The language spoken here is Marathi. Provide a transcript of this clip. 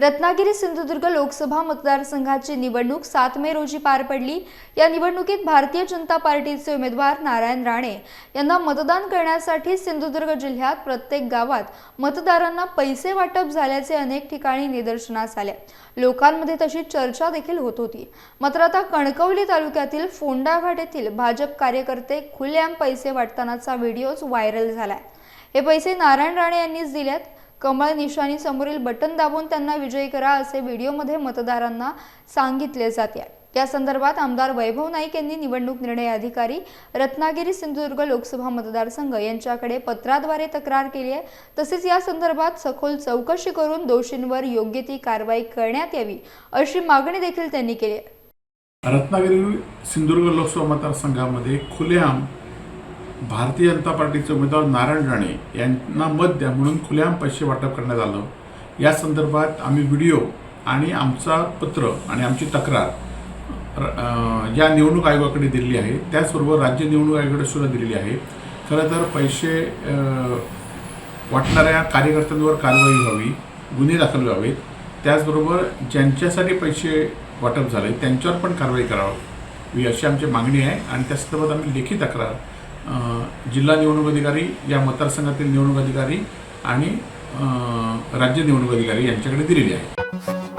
रत्नागिरी सिंधुदुर्ग लोकसभा मतदारसंघाची निवडणूक सात मे रोजी पार पडली. या निवडणुकीत भारतीय जनता पार्टीचे उमेदवार नारायण राणे यांना मतदान करण्यासाठी सिंधुदुर्ग जिल्ह्यात प्रत्येक गावात मतदारांना पैसे वाटप झाल्याचे अनेक ठिकाणी निदर्शनास आले. लोकांमध्ये तशी चर्चा देखील होत होती. मात्र आता कणकवली तालुक्यातील फोंडाघाट येथील भाजप कार्यकर्ते खुलेआम पैसे वाटतानाचा व्हिडिओच व्हायरल झालाय. हे पैसे नारायण राणे यांनीच दिलेत. कमळ निशाणी समोरील बटन दाबून त्यांना विजयी करा असे व्हिडिओमध्ये मतदारांना सांगितले जाते. या संदर्भात आमदार वैभव नाईक यांनी निवडणूक निर्णय अधिकारी रत्नागिरी सिंधुदुर्ग लोकसभा मतदारसंघ यांच्याकडे पत्राद्वारे तक्रार केली आहे. तसेच या संदर्भात सखोल चौकशी करून दोषींवर योग्य ती कारवाई करण्यात यावी अशी मागणी देखील त्यांनी केली आहे. रत्नागिरी सिंधुदुर्ग लोकसभा मतदारसंघामध्ये खुलेआम भारतीय जनता पार्टीचे उमेदवार नारायण राणे यांना मत द्या म्हणून खुलेआम पैसे वाटप करण्यात आलं. या संदर्भात आम्ही व्हिडिओ आणि आमचा पत्र आणि आमची तक्रार या निवडणूक आयोगाकडे दिलेली आहे. त्याचबरोबर राज्य निवडणूक आयोगाकडे सुद्धा दिलेली आहे. खरं तर पैसे वाटणाऱ्या कार्यकर्त्यांवर कारवाई व्हावी गुन्हे दाखल व्हावेत. त्याचबरोबर ज्यांच्यासाठी पैसे वाटप झाले त्यांच्यावर पण कारवाई करावी अशी आमची मागणी आहे. आणि त्या संदर्भात आम्ही लेखी तक्रार जिल्हा निवडणूक अधिकारी या मतदारसंघातील निवडणूक अधिकारी आणि राज्य निवडणूक अधिकारी यांच्याकडे दिलेली आहे.